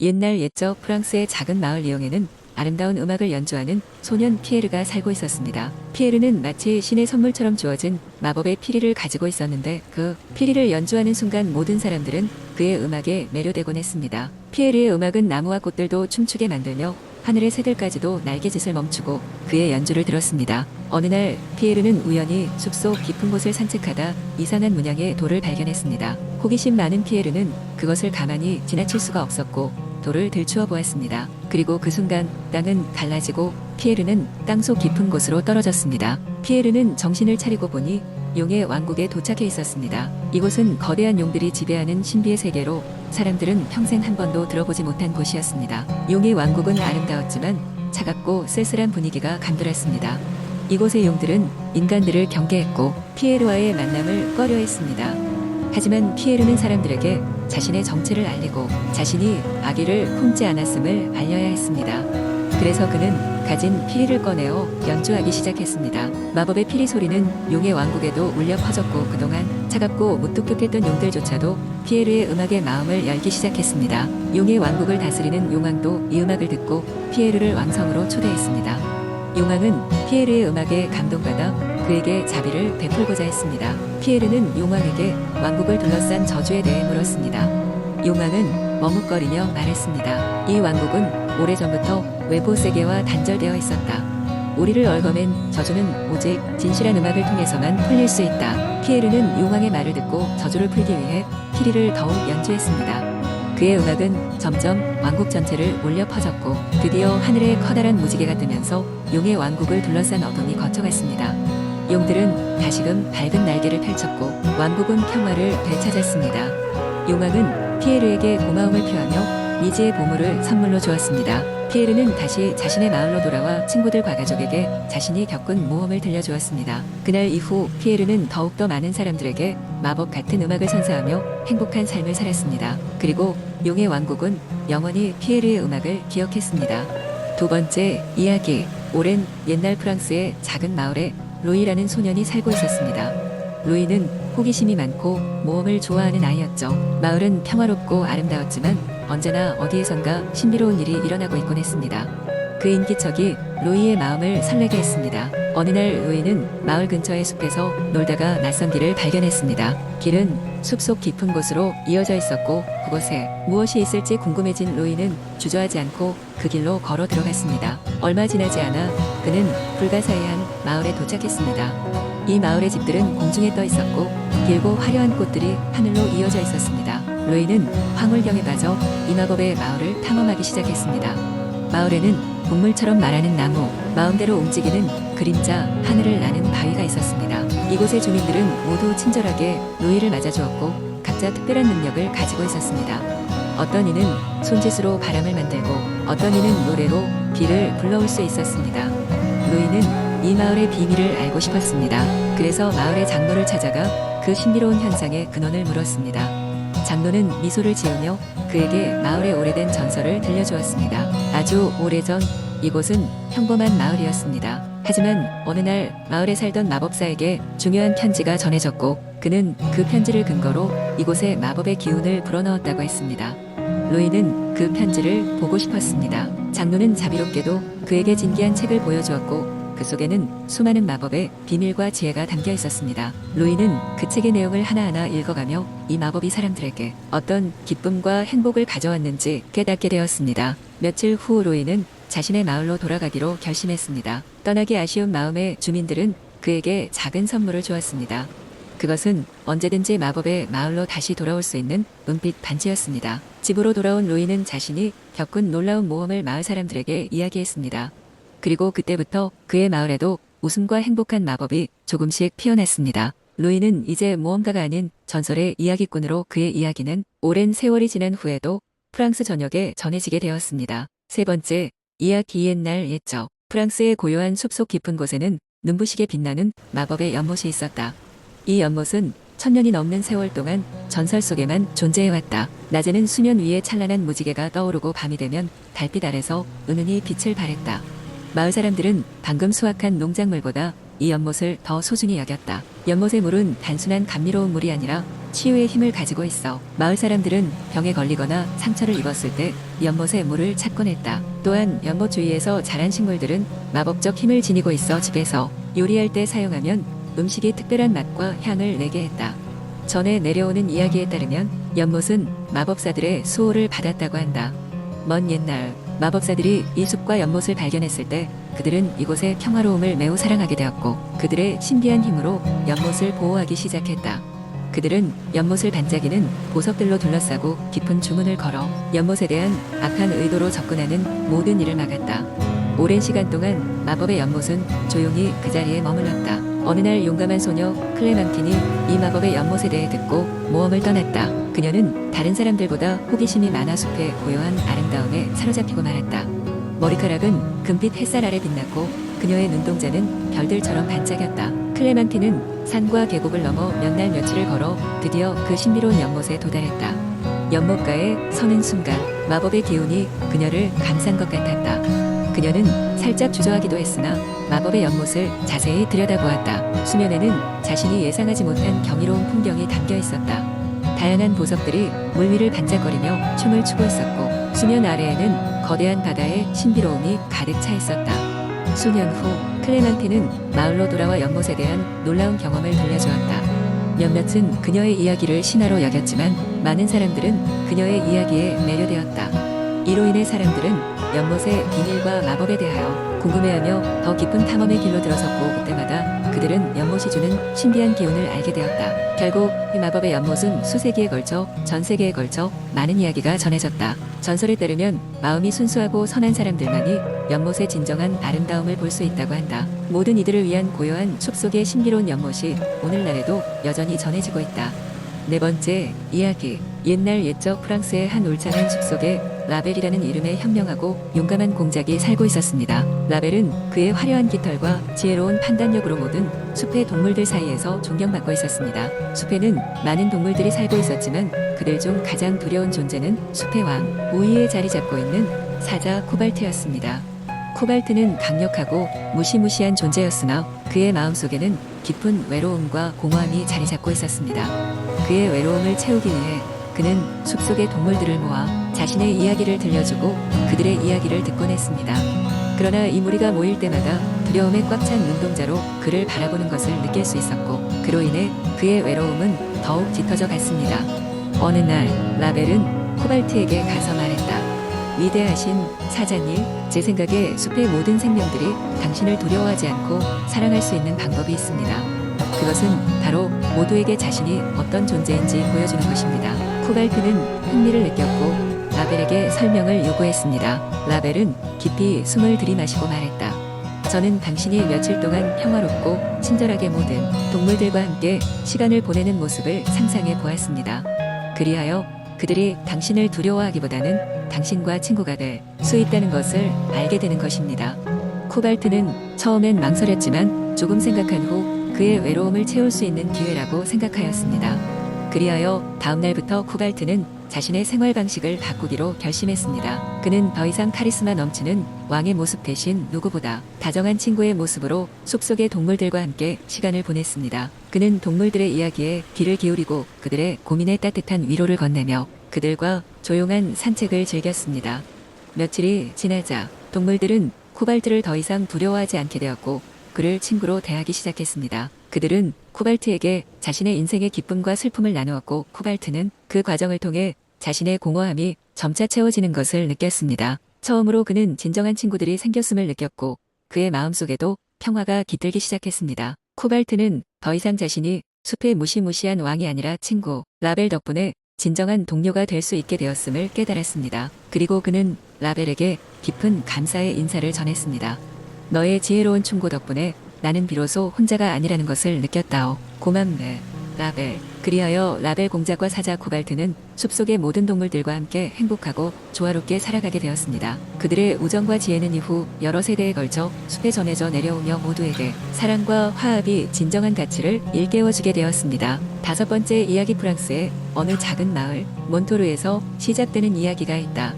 옛날 옛적 프랑스의 작은 마을 리옹에는 아름다운 음악을 연주하는 소년 피에르가 살고 있었습니다. 피에르는 마치 신의 선물처럼 주어진 마법의 피리를 가지고 있었는데 그 피리를 연주하는 순간 모든 사람들은 그의 음악에 매료되곤 했습니다. 피에르의 음악은 나무와 꽃들도 춤추게 만들며 하늘의 새들까지도 날개짓을 멈추고 그의 연주를 들었습니다. 어느 날 피에르는 우연히 숲속 깊은 곳을 산책하다 이상한 문양의 돌을 발견했습니다. 호기심 많은 피에르는 그것을 가만히 지나칠 수가 없었고 돌을 들추어 보았습니다. 그리고 그 순간 땅은 갈라지고 피에르는 땅속 깊은 곳으로 떨어졌습니다. 피에르는 정신을 차리고 보니 용의 왕국에 도착해 있었습니다. 이곳은 거대한 용들이 지배하는 신비의 세계로 사람들은 평생 한 번도 들어보지 못한 곳이었습니다. 용의 왕국은 아름다웠지만 차갑고 쓸쓸한 분위기가 감돌았습니다. 이곳의 용들은 인간들을 경계했고 피에르와의 만남을 꺼려했습니다. 하지만 피에르는 사람들에게 자신의 정체를 알리고 자신이 아기를 품지 않았음을 알려야 했습니다. 그래서 그는 가진 피리를 꺼내어 연주하기 시작했습니다. 마법의 피리 소리는 용의 왕국에도 울려 퍼졌고 그동안 차갑고 무뚝뚝했던 용들조차도 피에르의 음악에 마음을 열기 시작했습니다. 용의 왕국을 다스리는 용왕도 이 음악을 듣고 피에르를 왕성으로 초대했습니다. 용왕은 피에르의 음악에 감동받아 그에게 자비를 베풀고자 했습니다. 피에르는 용왕에게 왕국을 둘러싼 저주에 대해 물었습니다. 용왕은 머뭇거리며 말했습니다. 이 왕국은 오래전부터 외부 세계와 단절되어 있었다. 우리를 얽어맨 저주는 오직 진실한 음악을 통해서만 풀릴 수 있다. 피에르는 용왕의 말을 듣고 저주를 풀기 위해 피리를 더욱 연주했습니다. 그의 음악은 점점 왕국 전체를 울려 퍼졌고 드디어 하늘에 커다란 무지개가 뜨면서 용의 왕국을 둘러싼 어둠이 거쳐갔습니다. 용들은 다시금 밝은 날개를 펼쳤고 왕국은 평화를 되찾았습니다. 용왕은 피에르에게 고마움을 표하며 미지의 보물을 선물로 주었습니다. 피에르는 다시 자신의 마을로 돌아와 친구들과 가족에게 자신이 겪은 모험을 들려주었습니다. 그날 이후 피에르는 더욱더 많은 사람들에게 마법 같은 음악을 선사하며 행복한 삶을 살았습니다. 그리고 용의 왕국은 영원히 피에르의 음악을 기억했습니다. 두 번째 이야기. 오랜 옛날 프랑스의 작은 마을에 루이라는 소년이 살고 있었습니다. 루이는 호기심이 많고 모험을 좋아하는 아이였죠. 마을은 평화롭고 아름다웠지만 언제나 어디에선가 신비로운 일이 일어나고 있곤 했습니다. 그 인기척이 루이의 마음을 설레게 했습니다. 어느 날 루이는 마을 근처의 숲에서 놀다가 낯선 길을 발견했습니다. 길은 숲속 깊은 곳으로 이어져 있었고 그곳에 무엇이 있을지 궁금해진 루이는 주저하지 않고 그 길로 걸어 들어갔습니다. 얼마 지나지 않아 그는 불가사의한 마을에 도착했습니다. 이 마을의 집들은 공중에 떠 있었고 길고 화려한 꽃들이 하늘로 이어져 있었습니다. 루이는 황홀경에 빠져 이 마법의 마을을 탐험하기 시작했습니다. 마을에는 동물처럼 말하는 나무, 마음대로 움직이는 그림자, 하늘을 나는 바위가 있었습니다. 이곳의 주민들은 모두 친절하게 루이를 맞아주었고 각자 특별한 능력을 가지고 있었습니다. 어떤 이는 손짓으로 바람을 만들고 어떤 이는 노래로 비를 불러올 수 있었습니다. 루이는 이 마을의 비밀을 알고 싶었습니다. 그래서 마을의 장로를 찾아가 그 신비로운 현상의 근원을 물었습니다. 장로는 미소를 지으며 그에게 마을의 오래된 전설을 들려주었습니다. 아주 오래전 이곳은 평범한 마을이었습니다. 하지만 어느 날 마을에 살던 마법사에게 중요한 편지가 전해졌고 그는 그 편지를 근거로 이곳에 마법의 기운을 불어넣었다고 했습니다. 루이는 그 편지를 보고 싶었습니다. 장로는 자비롭게도 그에게 진기한 책을 보여주었고 그 속에는 수많은 마법의 비밀과 지혜가 담겨 있었습니다. 루이는 그 책의 내용을 하나하나 읽어가며 이 마법이 사람들에게 어떤 기쁨과 행복을 가져왔는지 깨닫게 되었습니다. 며칠 후 루이는 자신의 마을로 돌아가기로 결심했습니다. 떠나기 아쉬운 마음의 주민들은 그에게 작은 선물을 주었습니다. 그것은 언제든지 마법의 마을로 다시 돌아올 수 있는 은빛 반지였습니다. 집으로 돌아온 루이는 자신이 겪은 놀라운 모험을 마을 사람들에게 이야기했습니다. 그리고 그때부터 그의 마을에도 웃음과 행복한 마법이 조금씩 피어났습니다. 루이는 이제 모험가가 아닌 전설의 이야기꾼으로 그의 이야기는 오랜 세월이 지난 후에도 프랑스 전역에 전해지게 되었습니다. 세 번째, 이야기 옛날 옛적. 프랑스의 고요한 숲속 깊은 곳에는 눈부시게 빛나는 마법의 연못이 있었다. 이 연못은 천년이 넘는 세월 동안 전설 속에만 존재해왔다. 낮에는 수면 위에 찬란한 무지개가 떠오르고 밤이 되면 달빛 아래서 은은히 빛을 발했다. 마을 사람들은 방금 수확한 농작물보다 이 연못을 더 소중히 여겼다. 연못의 물은 단순한 감미로운 물이 아니라 치유의 힘을 가지고 있어 마을 사람들은 병에 걸리거나 상처를 입었을 때 연못의 물을 찾곤 했다. 또한 연못 주위에서 자란 식물들은 마법적 힘을 지니고 있어 집에서 요리할 때 사용하면 음식이 특별한 맛과 향을 내게 했다. 전에 내려오는 이야기에 따르면 연못은 마법사들의 수호를 받았다고 한다. 먼 옛날 마법사들이 이 숲과 연못을 발견했을 때 그들은 이곳의 평화로움을 매우 사랑하게 되었고 그들의 신비한 힘으로 연못을 보호하기 시작했다. 그들은 연못을 반짝이는 보석들로 둘러싸고 깊은 주문을 걸어 연못에 대한 악한 의도로 접근하는 모든 일을 막았다. 오랜 시간 동안 마법의 연못은 조용히 그 자리에 머물렀다. 어느 날 용감한 소녀 클레망틴이 이 마법의 연못에 대해 듣고 모험을 떠났다. 그녀는 다른 사람들보다 호기심이 많아 숲의 고요한 아름다움에 사로잡히고 말았다. 머리카락은 금빛 햇살 아래 빛났고 그녀의 눈동자는 별들처럼 반짝였다. 클레망틴은 산과 계곡을 넘어 몇 날 며칠을 걸어 드디어 그 신비로운 연못에 도달했다. 연못가에 서는 순간 마법의 기운이 그녀를 감싼 것 같았다. 그녀는 살짝 주저하기도 했으나 마법의 연못을 자세히 들여다보았다. 수면에는 자신이 예상하지 못한 경이로운 풍경이 담겨 있었다. 다양한 보석들이 물 위를 반짝거리며 춤을 추고 있었고 수면 아래에는 거대한 바다의 신비로움이 가득 차 있었다. 수년 후 클레만티는 마을로 돌아와 연못에 대한 놀라운 경험을 들려주었다. 몇몇은 그녀의 이야기를 신화로 여겼지만 많은 사람들은 그녀의 이야기에 매료되었다. 이로 인해 사람들은 연못의 비밀과 마법에 대하여 궁금해하며 더 깊은 탐험의 길로 들어섰고 그때마다 그들은 연못이 주는 신비한 기운을 알게 되었다. 결국 이 마법의 연못은 수세기에 걸쳐 전 세계에 걸쳐 많은 이야기가 전해졌다. 전설에 따르면 마음이 순수하고 선한 사람들만이 연못의 진정한 아름다움을 볼 수 있다고 한다. 모든 이들을 위한 고요한 숲속의 신비로운 연못이 오늘날에도 여전히 전해지고 있다. 네 번째 이야기 옛날 옛적 프랑스의 한 울창한 숲속에 라벨이라는 이름의 현명하고 용감한 공작이 살고 있었습니다. 라벨은 그의 화려한 깃털과 지혜로운 판단력으로 모든 숲의 동물들 사이에서 존경받고 있었습니다. 숲에는 많은 동물들이 살고 있었지만 그들 중 가장 두려운 존재는 숲의 왕 우위에 자리 잡고 있는 사자 코발트였습니다. 코발트는 강력하고 무시무시한 존재였으나 그의 마음속에는 깊은 외로움과 공허함이 자리 잡고 있었습니다. 그의 외로움을 채우기 위해 그는 숲속의 동물들을 모아 자신의 이야기를 들려주고 그들의 이야기를 듣곤 했습니다. 그러나 이 무리가 모일 때마다 두려움에 꽉 찬 눈동자로 그를 바라보는 것을 느낄 수 있었고 그로 인해 그의 외로움은 더욱 짙어져 갔습니다. 어느 날 라벨은 코발트에게 가서 말했다. 위대하신 사자님, 제 생각에 숲의 모든 생명들이 당신을 두려워하지 않고 사랑할 수 있는 방법이 있습니다. 그것은 바로 모두에게 자신이 어떤 존재인지 보여주는 것입니다. 코발트는 흥미를 느꼈고 라벨에게 설명을 요구했습니다. 라벨은 깊이 숨을 들이마시고 말했다. 저는 당신이 며칠 동안 평화롭고 친절하게 모든 동물들과 함께 시간을 보내는 모습을 상상해 보았습니다. 그리하여 그들이 당신을 두려워하기보다는 당신과 친구가 될 수 있다는 것을 알게 되는 것입니다. 코발트는 처음엔 망설였지만 조금 생각한 후 그의 외로움을 채울 수 있는 기회라고 생각하였습니다. 그리하여 다음 날부터 코발트는 자신의 생활 방식을 바꾸기로 결심했습니다. 그는 더 이상 카리스마 넘치는 왕의 모습 대신 누구보다 다정한 친구의 모습으로 숲속의 동물들과 함께 시간을 보냈습니다. 그는 동물들의 이야기에 귀를 기울이고 그들의 고민에 따뜻한 위로를 건네며 그들과 조용한 산책을 즐겼습니다. 며칠이 지나자 동물들은 코발트를 더 이상 두려워하지 않게 되었고 그를 친구로 대하기 시작했습니다. 그들은 코발트에게 자신의 인생의 기쁨과 슬픔을 나누었고 코발트는 그 과정을 통해 자신의 공허함이 점차 채워지는 것을 느꼈습니다. 처음으로 그는 진정한 친구들이 생겼음을 느꼈고 그의 마음속에도 평화가 깃들기 시작했습니다. 코발트는 더 이상 자신이 숲의 무시무시한 왕이 아니라 친구 라벨 덕분에 진정한 동료가 될 수 있게 되었음을 깨달았습니다. 그리고 그는 라벨에게 깊은 감사의 인사를 전했습니다. 너의 지혜로운 충고 덕분에 나는 비로소 혼자가 아니라는 것을 느꼈다오. 고맙네. 라벨. 그리하여 라벨 공작과 사자 코발트는 숲속의 모든 동물들과 함께 행복하고 조화롭게 살아가게 되었습니다. 그들의 우정과 지혜는 이후 여러 세대에 걸쳐 숲에 전해져 내려오며 모두에게 사랑과 화합이 진정한 가치를 일깨워주게 되었습니다. 다섯 번째 이야기 프랑스의 어느 작은 마을 몬토르에서 시작되는 이야기가 있다.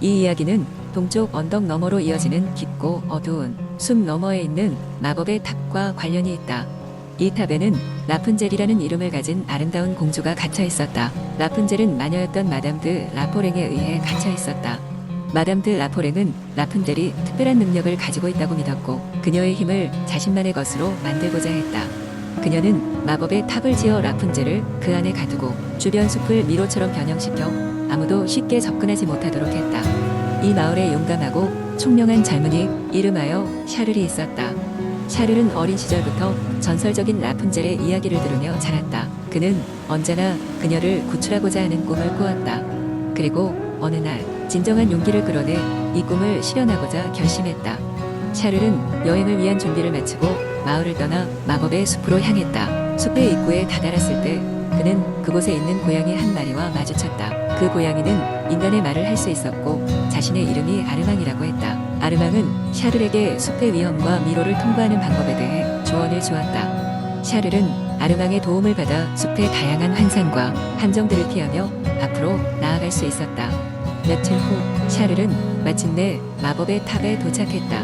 이 이야기는 동쪽 언덕 너머로 이어지는 깊고 어두운 숲 너머에 있는 마법의 탑과 관련이 있다. 이 탑에는 라푼젤이라는 이름을 가진 아름다운 공주가 갇혀 있었다. 라푼젤은 마녀였던 마담 드 라포랭에 의해 갇혀 있었다. 마담 드 라포랭은 라푼젤이 특별한 능력을 가지고 있다고 믿었고 그녀의 힘을 자신만의 것으로 만들고자 했다. 그녀는 마법의 탑을 지어 라푼젤을 그 안에 가두고 주변 숲을 미로처럼 변형시켜 아무도 쉽게 접근하지 못하도록 했다. 이 마을에 용감하고 총명한 젊은이 이름하여 샤를이 있었다. 샤를은 어린 시절부터 전설적인 라푼젤의 이야기를 들으며 자랐다. 그는 언제나 그녀를 구출하고자 하는 꿈을 꾸었다. 그리고 어느 날 진정한 용기를 끌어내 이 꿈을 실현하고자 결심했다. 샤를은 여행을 위한 준비를 마치고 마을을 떠나 마법의 숲으로 향했다. 숲의 입구에 다다랐을 때 그는 그곳에 있는 고양이 한 마리와 마주쳤다. 그 고양이는 인간의 말을 할 수 있었고 자신의 이름이 아르망이라고 했다. 아르망은 샤를에게 숲의 위험과 미로를 통과하는 방법에 대해 조언을 주었다. 샤를은 아르망의 도움을 받아 숲의 다양한 환상과 함정들을 피하며 앞으로 나아갈 수 있었다. 며칠 후 샤를은 마침내 마법의 탑에 도착했다.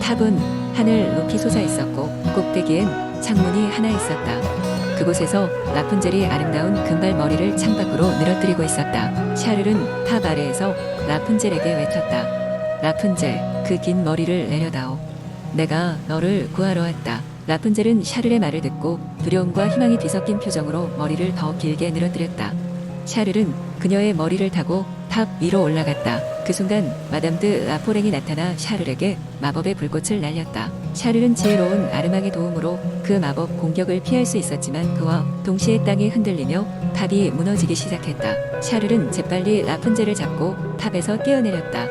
탑은 하늘 높이 솟아 있었고 꼭대기엔 창문이 하나 있었다. 그곳에서 라푼젤이 아름다운 금발 머리를 창밖으로 늘어뜨리고 있었다. 샤를은 탑 아래에서 라푼젤에게 외쳤다. 라푼젤, 그 긴 머리를 내려다오. 내가 너를 구하러 왔다. 라푼젤은 샤를의 말을 듣고 두려움과 희망이 뒤섞인 표정으로 머리를 더 길게 늘어뜨렸다. 샤를은 그녀의 머리를 타고 탑 위로 올라갔다. 그 순간 마담드 라포랭이 나타나 샤를에게 마법의 불꽃을 날렸다. 샤를은 지혜로운 아르망의 도움으로 그 마법 공격을 피할 수 있었지만 그와 동시에 땅이 흔들리며 탑이 무너지기 시작했다. 샤를은 재빨리 라푼젤을 잡고 탑에서 뛰어내렸다.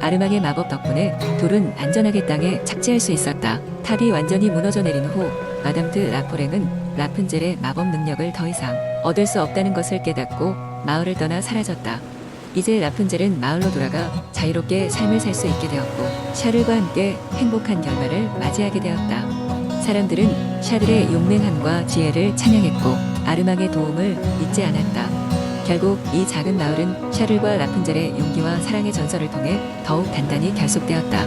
아르망의 마법 덕분에 둘은 안전하게 땅에 착지할 수 있었다. 탑이 완전히 무너져 내린 후 마담드 라포랭은 라푼젤의 마법 능력을 더 이상 얻을 수 없다는 것을 깨닫고 마을을 떠나 사라졌다. 이제 라푼젤은 마을로 돌아가 자유롭게 삶을 살 수 있게 되었고 샤를과 함께 행복한 결말을 맞이하게 되었다. 사람들은 샤를의 용맹함과 지혜를 찬양했고 아르망의 도움을 잊지 않았다. 결국 이 작은 마을은 샤를과 라푼젤의 용기와 사랑의 전설을 통해 더욱 단단히 결속되었다.